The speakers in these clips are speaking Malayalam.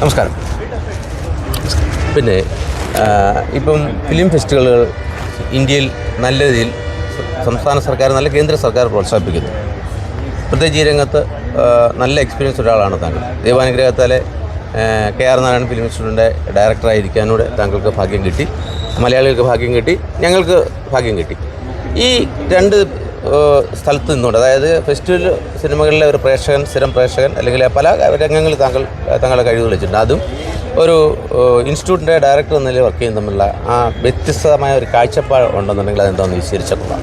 നമസ്കാരം. പിന്നെ ഇപ്പം ഫിലിം ഫെസ്റ്റിവലുകൾ ഇന്ത്യയിൽ നല്ല രീതിയിൽ സംസ്ഥാന സർക്കാർ നല്ല കേന്ദ്ര സർക്കാർ പ്രോത്സാഹിപ്പിക്കുന്നു. പ്രത്യേകിച്ച് ഈ രംഗത്ത് നല്ല എക്സ്പീരിയൻസ് ഒരാളാണ് താങ്കൾ. ദൈവാനുഗ്രഹത്താലെ കെ ആർ നാരായണൻ ഫിലിം ഇൻസ്റ്റിറ്റ്യൂട്ടിന്റെ ഡയറക്ടറായിരിക്കാനൂടെ താങ്കൾക്ക് ഭാഗ്യം കിട്ടി. മലയാളികൾക്ക് ഭാഗ്യം കിട്ടി. ഞങ്ങൾക്ക് ഭാഗ്യം കിട്ടി. ഈ രണ്ട് സ്ഥലത്ത് നിന്നുകൊണ്ട് അതായത് ഫെസ്റ്റിവൽ സിനിമകളിലെ ഒരു പ്രേക്ഷകൻ സ്ഥിരം പ്രേക്ഷകൻ അല്ലെങ്കിൽ പല രംഗങ്ങളിൽ താങ്കൾ തങ്ങളുടെ കഴിവ് വെച്ചിട്ടുണ്ട് അതും ഒരു ഇൻസ്റ്റിറ്റ്യൂട്ടിന്റെ ഡയറക്ടർ എന്ന നിലയിൽ വർക്ക് ചെയ്യുന്ന തമ്മിലുള്ള ആ വ്യത്യസ്തമായ ഒരു കാഴ്ചപ്പാട് ഉണ്ടെന്നുണ്ടെങ്കിൽ അതെന്താണെന്ന് വിശദീകരിച്ചോളാം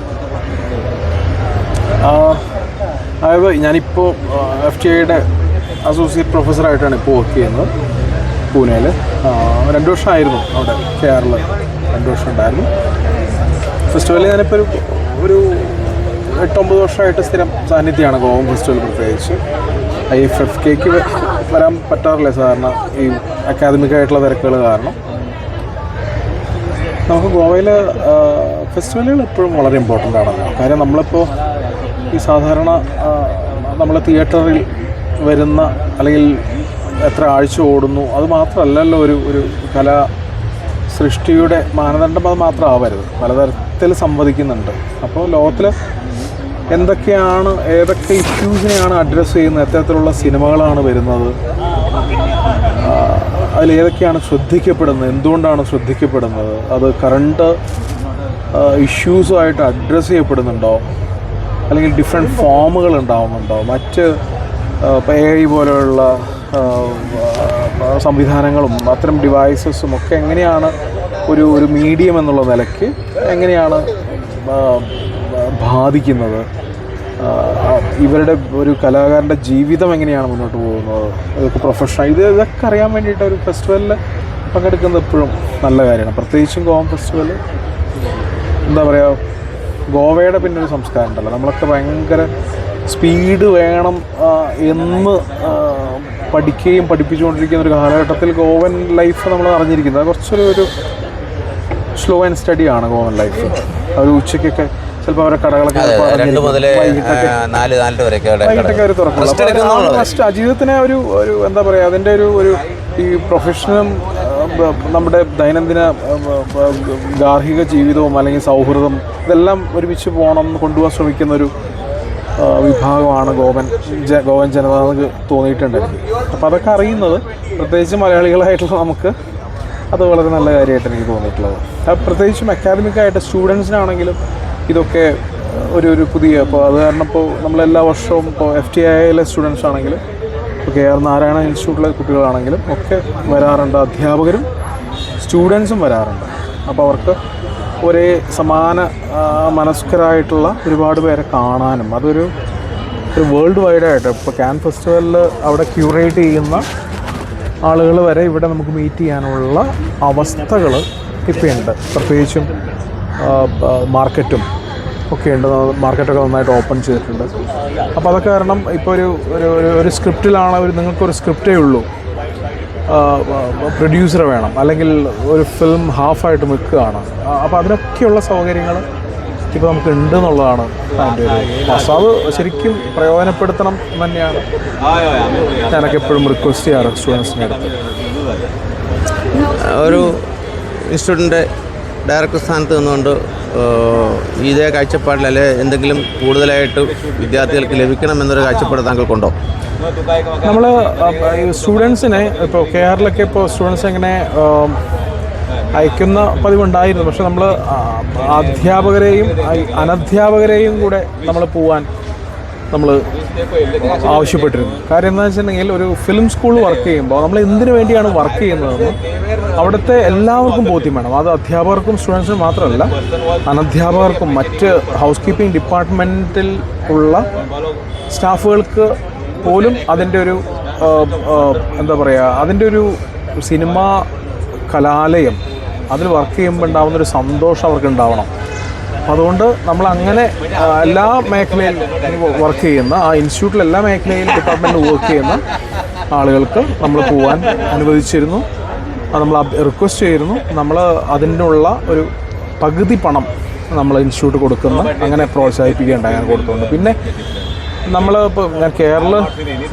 ആ, അതായത് ഞാനിപ്പോൾ എഫ് ടി ഐയുടെ അസോസിയേറ്റ് പ്രൊഫസറായിട്ടാണ് ഇപ്പോൾ വർക്ക് ചെയ്യുന്നത് പൂനെയിൽ രണ്ട് വർഷമായിരുന്നു അവിടെ കേരളം രണ്ട് വർഷം ഉണ്ടായിരുന്നു. ഫെസ്റ്റിവലിൽ ഞാനിപ്പോൾ ഒരു ഒരു എട്ടൊമ്പത് വർഷമായിട്ട് സ്ഥിരം സാന്നിധ്യമാണ് ഗോവൻ ഫെസ്റ്റിവൽ പ്രത്യേകിച്ച്. ഐ എഫ് എഫ് കെക്ക് വരാൻ പറ്റാറില്ല? സാധാരണ ഈ അക്കാദമിക്കായിട്ടുള്ള തിരക്കുകൾ കാരണം. നമുക്ക് ഗോവയിൽ ഫെസ്റ്റിവലുകൾ എപ്പോഴും വളരെ ഇമ്പോർട്ടന്റ് ആണ്. കാര്യം നമ്മളിപ്പോൾ ഈ സാധാരണ നമ്മൾ തിയേറ്ററിൽ വരുന്ന അല്ലെങ്കിൽ എത്ര ആഴ്ച ഓടുന്നു അത് മാത്രമല്ലല്ലോ ഒരു ഒരു കലാ സൃഷ്ടിയുടെ മാനദണ്ഡം അത് മാത്രം ആവരുത് പലതരത്തിൽ സംവദിക്കുന്നുണ്ട്. അപ്പോൾ ലോകത്തിൽ എന്തൊക്കെയാണ് ഏതൊക്കെ ഇഷ്യൂസിനെയാണ് അഡ്രസ്സ് ചെയ്യുന്നത് എത്തരത്തിലുള്ള സിനിമകളാണ് വരുന്നത്? അതിലേതൊക്കെയാണ് ശ്രദ്ധിക്കപ്പെടുന്നത്? എന്തുകൊണ്ടാണ് ശ്രദ്ധിക്കപ്പെടുന്നത്? അത് കറണ്ട് ഇഷ്യൂസുമായിട്ട് അഡ്രസ്സ് ചെയ്യപ്പെടുന്നുണ്ടോ? അല്ലെങ്കിൽ ഡിഫറെന്റ് ഫോമുകൾ ഉണ്ടാവുന്നുണ്ടോ? മറ്റ് എ ഐ പോലെയുള്ള സംവിധാനങ്ങളും അത്തരം ഡിവൈസസും ഒക്കെ എങ്ങനെയാണ് ഒരു ഒരു മീഡിയം എന്നുള്ള നിലയ്ക്ക് എങ്ങനെയാണ് ബാധിക്കുന്നത് ഇവരുടെ ഒരു കലാകാരന്റെ ജീവിതം എങ്ങനെയാണ് മുന്നോട്ട് പോകുന്നത്? ഇതൊക്കെ പ്രൊഫഷണൽ ഇത് ഇതൊക്കെ അറിയാൻ വേണ്ടിയിട്ട് ഒരു ഫെസ്റ്റിവലിൽ പങ്കെടുക്കുന്നത് എപ്പോഴും നല്ല കാര്യമാണ്. പ്രത്യേകിച്ചും ഗോവൻ ഫെസ്റ്റിവൽ എന്താ പറയുക ഗോവയുടെ പിന്നെ ഒരു സംസ്കാരം ഉണ്ടല്ലോ. നമ്മളൊക്കെ ഭയങ്കര സ്പീഡ് വേണം എന്ന് പഠിക്കുകയും പഠിപ്പിച്ചുകൊണ്ടിരിക്കുന്ന ഒരു കാലഘട്ടത്തിൽ ഗോവൻ ലൈഫ് നമ്മൾ അറിഞ്ഞിരിക്കുന്നത്. കുറച്ചൊരു ഒരു സ്ലോ ആൻഡ് സ്റ്റഡി ആണ് ഗോവൻ ലൈഫ് ഒരു ഉച്ചയ്ക്കൊക്കെ ചിലപ്പോൾ അവരുടെ കടകളൊക്കെ രണ്ട് മുതൽ നാല് നാല് വരെയൊക്കെ തുറക്കുള്ളൂ ജീവിതത്തിനെ ഒരു ഒരു എന്താ പറയുക അതിന്റെ ഒരു ഒരു ഈ പ്രൊഫഷനും നമ്മുടെ ദൈനംദിന ഗാർഹിക ജീവിതവും അല്ലെങ്കിൽ സൗഹൃദം ഇതെല്ലാം ഒരുമിച്ച് പോകണം കൊണ്ടുപോകാൻ ശ്രമിക്കുന്ന ഒരു വിഭാഗമാണ് ഗോവൻ ഗോവൻ ജനത എന്ന് തോന്നിയിട്ടുണ്ട്. അപ്പോൾ അതൊക്കെ അറിയുന്നത് പ്രത്യേകിച്ച് മലയാളികളായിട്ടുള്ള നമുക്ക് അത് വളരെ നല്ല കാര്യമായിട്ട് എനിക്ക് തോന്നിയിട്ടുള്ളത്. പ്രത്യേകിച്ചും അക്കാദമിക്കായിട്ട് സ്റ്റുഡൻസിനാണെങ്കിലും ഇതൊക്കെ ഒരു ഒരു പുതിയ അപ്പോൾ അത് കാരണം ഇപ്പോൾ നമ്മളെല്ലാ വർഷവും ഇപ്പോൾ എഫ് ടി ഐയിലെ സ്റ്റുഡൻസ് ആണെങ്കിലും കെ ആർ നാരായണ ഇൻസ്റ്റിറ്റ്യൂട്ടിലെ കുട്ടികളാണെങ്കിലും ഒക്കെ വരാറുണ്ട് അധ്യാപകരും സ്റ്റുഡൻസും വരാറുണ്ട്. അപ്പോൾ അവർക്ക് ഒരേ സമാന മനസ്കരായിട്ടുള്ള ഒരുപാട് പേരെ കാണാനും അതൊരു ഒരു വേൾഡ് വൈഡായിട്ട് ഇപ്പോൾ ക്യാൻ ഫെസ്റ്റിവലിൽ അവിടെ ക്യൂറേറ്റ് ചെയ്യുന്ന ആളുകൾ വരെ ഇവിടെ നമുക്ക് മീറ്റ് ചെയ്യാനുള്ള അവസ്ഥകൾ ഇപ്പോൾ ഉണ്ട് പ്രത്യേകിച്ചും മാർക്കറ്റും ഒക്കെ ഉണ്ട്. മാർക്കറ്റൊക്കെ നന്നായിട്ട് ഓപ്പൺ ചെയ്തിട്ടുണ്ട്. അപ്പോൾ അതൊക്കെ കാരണം ഇപ്പോൾ ഒരു ഒരു ഒരു- സ്ക്രിപ്റ്റിലാണ് ഒരു നിങ്ങൾക്കൊരു സ്ക്രിപ്റ്റേ ഉള്ളൂ. പ്രൊഡ്യൂസറെ വേണം. അല്ലെങ്കിൽ ഒരു ഫിലിം ഹാഫായിട്ട് നിൽക്കുകയാണ്. അപ്പോൾ അതിനൊക്കെയുള്ള സൗകര്യങ്ങൾ ഇപ്പോൾ നമുക്ക് ഉണ്ട് എന്നുള്ളതാണ് അതിന്റെ ഒരു. അത് ശരിക്കും പ്രയോജനപ്പെടുത്തണം എന്ന് തന്നെയാണ് ഞാനൊക്കെ എപ്പോഴും റിക്വസ്റ്റ് ചെയ്യാറ് സ്റ്റുഡൻസിന്റെ അടുത്ത്. ഒരു ഇൻസ്റ്റിറ്റ്യൂട്ടിന്റെ ഡയറക്ടർ സ്ഥാനത്ത് നിന്നുകൊണ്ട് ഇതേ കാഴ്ചപ്പാടിൽ അല്ലെ എന്തെങ്കിലും കൂടുതലായിട്ട് വിദ്യാർത്ഥികൾക്ക് ലഭിക്കണം എന്നൊരു കാഴ്ചപ്പാട് താങ്കൾക്കുണ്ടോ? നമ്മൾ സ്റ്റുഡൻസിനെ ഇപ്പോൾ കേരളಕ್ಕೆ ഇപ്പോൾ സ്റ്റുഡൻസ് എങ്ങനെ അയക്കുന്ന പതിവുണ്ടായിരുന്നു. പക്ഷെ നമ്മൾ അധ്യാപകരെയും അനധ്യാപകരെയും കൂടെ നമ്മൾ പോവാൻ നമ്മൾ ആവശ്യപ്പെട്ടിരുന്നു. കാര്യം എന്താ വെച്ചിട്ടുണ്ടെങ്കിൽ ഒരു ഫിലിം സ്കൂൾ വർക്ക് ചെയ്യുമ്പോൾ നമ്മൾ എന്തിനു വേണ്ടിയാണ് വർക്ക് ചെയ്യുന്നതെന്ന് അവിടുത്തെ എല്ലാവർക്കും ബോധ്യം വേണം. അത് അധ്യാപകർക്കും സ്റ്റുഡൻസിനും മാത്രമല്ല അനധ്യാപകർക്കും മറ്റ് ഹൗസ് കീപ്പിംഗ് ഡിപ്പാർട്ട്മെന്റിൽ ഉള്ള സ്റ്റാഫുകൾക്ക് പോലും അതിന്റെ ഒരു എന്താ പറയുക അതിന്റെ ഒരു സിനിമ കലാലയം അതിൽ വർക്ക് ചെയ്യുമ്പോൾ ഉണ്ടാകുന്ന ഒരു സന്തോഷം അവർക്ക് ഉണ്ടാവണം. അതുകൊണ്ട് നമ്മൾ അങ്ങനെ എല്ലാ മേഖലയിൽ വർക്ക് ചെയ്യുന്ന ആ ഇൻസ്റ്റിറ്റ്യൂട്ടിൽ എല്ലാ മേഖലയിലും ഡിപ്പാർട്ട്മെന്റിൽ വർക്ക് ചെയ്യുന്ന ആളുകൾക്ക് നമ്മൾ പോവാൻ അനുവദിച്ചിരുന്നു. അത് നമ്മൾ റിക്വസ്റ്റ് ചെയ്തിരുന്നു. നമ്മൾ അതിനുള്ള ഒരു പകുതി പണം നമ്മൾ ഇൻസ്റ്റിറ്റ്യൂട്ട് കൊടുക്കുന്ന അങ്ങനെ പ്രോത്സാഹിപ്പിക്കുകയുണ്ടായി അങ്ങനെ കൊടുത്തുകൊണ്ട് പിന്നെ നമ്മൾ ഇപ്പോൾ ഞാൻ കേരള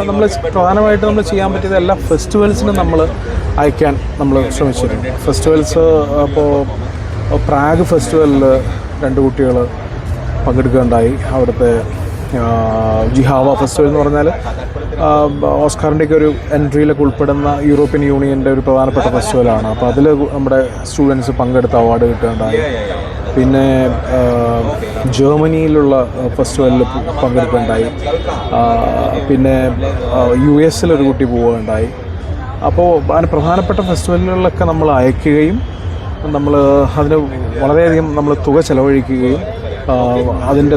നമ്മൾ പ്രധാനമായിട്ട് നമ്മൾ ചെയ്യാൻ പറ്റിയത് എല്ലാ ഫെസ്റ്റിവൽസിനും നമ്മൾ അയക്കാൻ നമ്മൾ ശ്രമിച്ചിരുന്നു. ഫെസ്റ്റിവൽസ് അപ്പോൾ പ്രാഗ് ഫെസ്റ്റിവലിൽ രണ്ട് കുട്ടികൾ പങ്കെടുക്കുകയുണ്ടായി. അവിടുത്തെ ജിഹാവ ഫെസ്റ്റിവൽ എന്ന് പറഞ്ഞാൽ ഓസ്കാറിന്റെയൊക്കെ ഒരു എൻട്രിയിലൊക്കെ ഉൾപ്പെടുന്ന യൂറോപ്യൻ യൂണിയന്റെ ഒരു പ്രധാനപ്പെട്ട ഫെസ്റ്റിവലാണ്. അപ്പോൾ അതിൽ നമ്മുടെ സ്റ്റുഡൻസ് പങ്കെടുത്ത അവാർഡ് കിട്ടുകയുണ്ടായി. പിന്നെ ജർമ്മനിയിലുള്ള ഫെസ്റ്റിവലിൽ പങ്കെടുക്കുകയുണ്ടായി. പിന്നെ യു എസിലൊരു കുട്ടി പോവുകയുണ്ടായി. അപ്പോൾ പ്രധാനപ്പെട്ട ഫെസ്റ്റിവലുകളിലൊക്കെ നമ്മൾ അയക്കുകയും നമ്മൾ അതിന് വളരെയധികം നമ്മൾ തുക ചിലവഴിക്കുകയും അതിന്റെ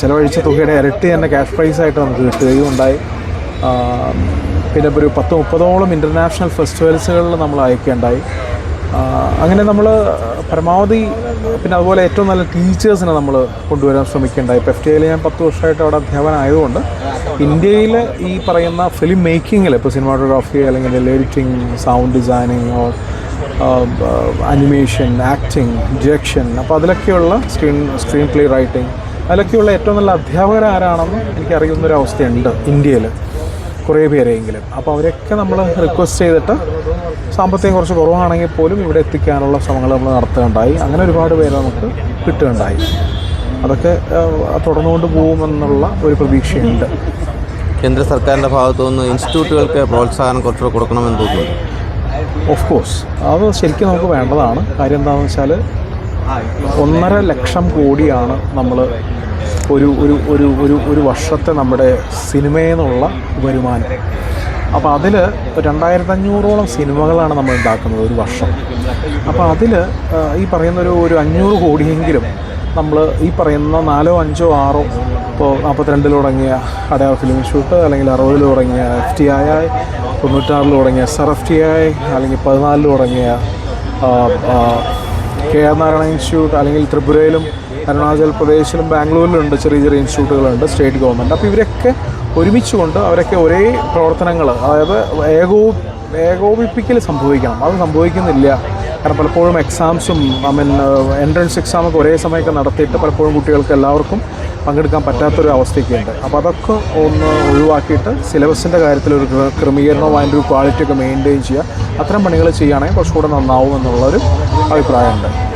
ചെലവഴിച്ച തുകയുടെ ഇരട്ടി തന്നെ ക്യാഷ് പ്രൈസായിട്ട് നമുക്ക് കിട്ടുകയും ഉണ്ടായി. പിന്നെ ഒരു പത്ത് മുപ്പതോളം ഇന്റർനാഷണൽ ഫെസ്റ്റിവൽസുകളിൽ നമ്മൾ അയക്കേണ്ടായി അങ്ങനെ നമ്മൾ പരമാവധി പിന്നെ അതുപോലെ ഏറ്റവും നല്ല ടീച്ചേഴ്സിനെ നമ്മൾ കൊണ്ടുവരാൻ ശ്രമിക്കേണ്ട. ഇപ്പോൾ എഫ് ടി ഐയിൽ ഞാൻ പത്ത് വർഷമായിട്ട് അവിടെ അധ്യാപനമായതുകൊണ്ട് ഇന്ത്യയിലെ ഈ പറയുന്ന ഫിലിം മേക്കിങ്ങിൽ ഇപ്പോൾ സിനിമാറ്റോഗ്രാഫി അല്ലെങ്കിൽ editing sound designing or animation acting direction അപ്പോൾ അതിലൊക്കെയുള്ള സ്ക്രീൻ സ്ക്രീൻ പ്ലേ റൈറ്റിംഗ് അതിലൊക്കെയുള്ള ഏറ്റവും നല്ല അധ്യാപകരാരാണെന്ന് എനിക്കറിയുന്നൊരവസ്ഥയുണ്ട് ഇന്ത്യയിൽ കുറേ പേരെയെങ്കിലും. അപ്പോൾ അവരൊക്കെ നമ്മൾ റിക്വസ്റ്റ് ചെയ്തിട്ട് സാമ്പത്തികം കുറച്ച് കുറവാണെങ്കിൽ പോലും ഇവിടെ എത്തിക്കാനുള്ള ശ്രമങ്ങൾ നമ്മൾ നടത്തുകയുണ്ടായി. അങ്ങനെ ഒരുപാട് പേരെ നമുക്ക് കിട്ടുകയുണ്ടായി. അതൊക്കെ തുടർന്നുകൊണ്ട് പോകുമെന്നുള്ള ഒരു പ്രതീക്ഷയുണ്ട്. കേന്ദ്ര സർക്കാരിന്റെ ഭാഗത്തു നിന്ന് ഇൻസ്റ്റിറ്റ്യൂട്ടുകൾക്ക് പ്രോത്സാഹനം കുറച്ചുകൂടെ കൊടുക്കണമെന്ന് തോന്നുന്നു ഓഫ് കോഴ്സ് അത് ശരിക്കും നമുക്ക് വേണ്ടതാണ്. കാര്യം എന്താണെന്ന് വെച്ചാൽ ഒന്നര ലക്ഷം കോടിയാണ് നമ്മൾ ഒരു ഒരു ഒരു ഒരു ഒരു വർഷത്തെ നമ്മുടെ സിനിമയിൽ നിന്നുള്ള വരുമാനം അപ്പോൾ അതിൽ രണ്ടായിരത്തഞ്ഞൂറോളം സിനിമകളാണ് നമ്മൾ ഉണ്ടാക്കുന്നത് ഒരു വർഷം. അപ്പോൾ അതിൽ ഈ പറയുന്നൊരു ഒരു അഞ്ഞൂറ് കോടിയെങ്കിലും നമ്മൾ ഈ പറയുന്ന നാലോ അഞ്ചോ ആറോ ഇപ്പോൾ നാൽപ്പത്തിരണ്ടിൽ തുടങ്ങിയ അടയാർ ഫിലിം ഷൂട്ട് അല്ലെങ്കിൽ അറുപതിൽ തുടങ്ങിയ എഫ് ടി ഐ ആയി തൊണ്ണൂറ്റാറിൽ തുടങ്ങിയ S R F T I അല്ലെങ്കിൽ പതിനാലിൽ തുടങ്ങിയ കെ ആർ നാരായണ ഇൻസ്റ്റിറ്റ്യൂട്ട് അല്ലെങ്കിൽ ത്രിപുരയിലും അരുണാചൽ പ്രദേശിലും ബാംഗ്ലൂരിലുണ്ട് ചെറിയ ചെറിയ ഇൻസ്റ്റിറ്റ്യൂട്ടുകളുണ്ട് സ്റ്റേറ്റ് ഗവൺമെന്റ്. അപ്പോൾ ഇവരൊക്കെ ഒരുമിച്ചുകൊണ്ട് അവരൊക്കെ ഒരേ പ്രവർത്തനങ്ങൾ അതായത് ഏകോ ഏകോപിപ്പിക്കൽ സംഭവിക്കണം. അത് സംഭവിക്കുന്നില്ല. കാരണം പലപ്പോഴും എക്സാംസും ഐ മീൻ എൻട്രൻസ് എക്സാമൊക്കെ ഒരേ സമയമൊക്കെ നടത്തിയിട്ട് പലപ്പോഴും കുട്ടികൾക്ക് എല്ലാവർക്കും പങ്കെടുക്കാൻ പറ്റാത്തൊരു അവസ്ഥയൊക്കെയുണ്ട്. അപ്പോൾ അതൊക്കെ ഒന്ന് ഒഴിവാക്കിയിട്ട് സിലബസിന്റെ കാര്യത്തിൽ ഒരു ക്ര- ക്രമീകരണവും അതിന്റെ ഒരു ക്വാളിറ്റി ഒക്കെ മെയിന്റെയിൻ ചെയ്യുക. അത്തരം പണികൾ ചെയ്യുകയാണെങ്കിൽ കുറച്ചുകൂടെ നന്നാവും എന്നുള്ളൊരു അഭിപ്രായമുണ്ട്.